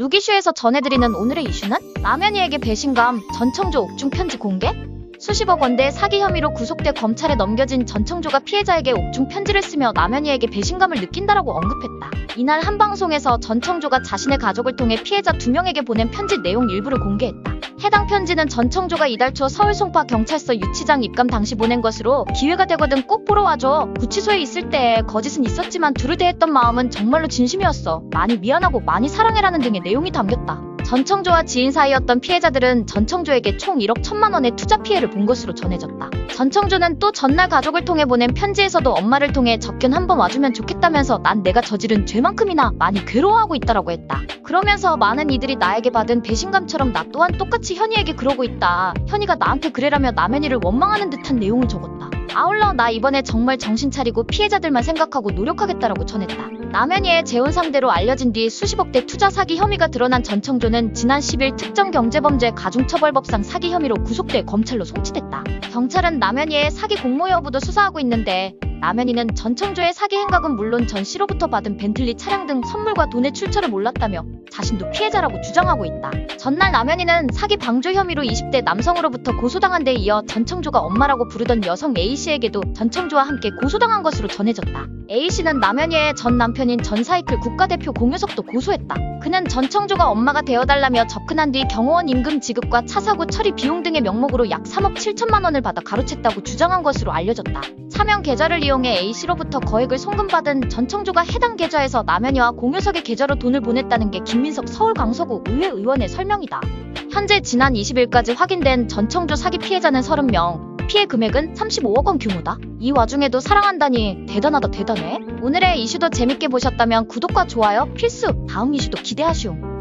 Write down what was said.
루기슈에서 전해드리는 오늘의 이슈는 라면이에게 배신감, 전청조 옥중 편지 공개? 수십억 원대 사기 혐의로 구속돼 검찰에 넘겨진 전청조가 피해자에게 옥중 편지를 쓰며 라면이에게 배신감을 느낀다라고 언급했다. 이날 한 방송에서 전청조가 자신의 가족을 통해 피해자 두 명에게 보낸 편지 내용 일부를 공개했다. 해당 편지는 전청조가 이달 초 서울 송파 경찰서 유치장 입감 당시 보낸 것으로 기회가 되거든 꼭 보러 와줘. 구치소에 있을 때 거짓은 있었지만 두루 대했던 마음은 정말로 진심이었어. 많이 미안하고 많이 사랑해라는 등의 내용이 담겼다. 전청조와 지인 사이였던 피해자들은 전청조에게 총 1억 1천만 원의 투자 피해를 본 것으로 전해졌다. 전청조는 또 전날 가족을 통해 보낸 편지에서도 엄마를 통해 접견 한번 와주면 좋겠다면서 난 내가 저지른 죄만큼이나 많이 괴로워하고 있다라고 했다. 그러면서 많은 이들이 나에게 받은 배신감처럼 나 또한 똑같이 현이에게 그러고 있다. 현이가 나한테 그래라며 남현이를 원망하는 듯한 내용을 적었다. 아울러 나 이번에 정말 정신 차리고 피해자들만 생각하고 노력하겠다라고 전했다. 남현이의 재혼 상대로 알려진 뒤 수십억대 투자 사기 혐의가 드러난 전청조는 지난 10일 특정 경제범죄 가중처벌법상 사기 혐의로 구속돼 검찰로 송치됐다. 경찰은 남현이의 사기 공모 여부도 수사하고 있는데 남현이는 전청조의 사기 행각은 물론 전 씨로부터 받은 벤틀리 차량 등 선물과 돈의 출처를 몰랐다며 자신도 피해자라고 주장하고 있다. 전날 남현이는 사기 방조 혐의로 20대 남성으로부터 고소당한 데 이어 전청조가 엄마라고 부르던 여성 A씨에게도 전청조와 함께 고소당한 것으로 전해졌다. A씨는 남현이의 전 남편인 전사이클 국가대표 공효석도 고소했다. 그는 전청조가 엄마가 되어달라며 접근한 뒤 경호원 임금 지급과 차 사고 처리 비용 등의 명목으로 약 3억 7천만 원을 받아 가로챘다고 주장한 것으로 알려졌다. 사명 계좌를 이용해 A씨로부터 거액을 송금받은 전청조가 해당 계좌에서 남현이와 공효석의 계좌로 돈을 보냈다는 게 김민석 서울강서구 의회 의원의 설명이다. 현재 지난 20일까지 확인된 전청조 사기 피해자는 30명, 피해 금액은 35억 원 규모다. 이 와중에도 사랑한다니 대단하다 대단해. 오늘의 이슈도 재밌게 보셨다면 구독과 좋아요 필수. 다음 이슈도 기대하시오.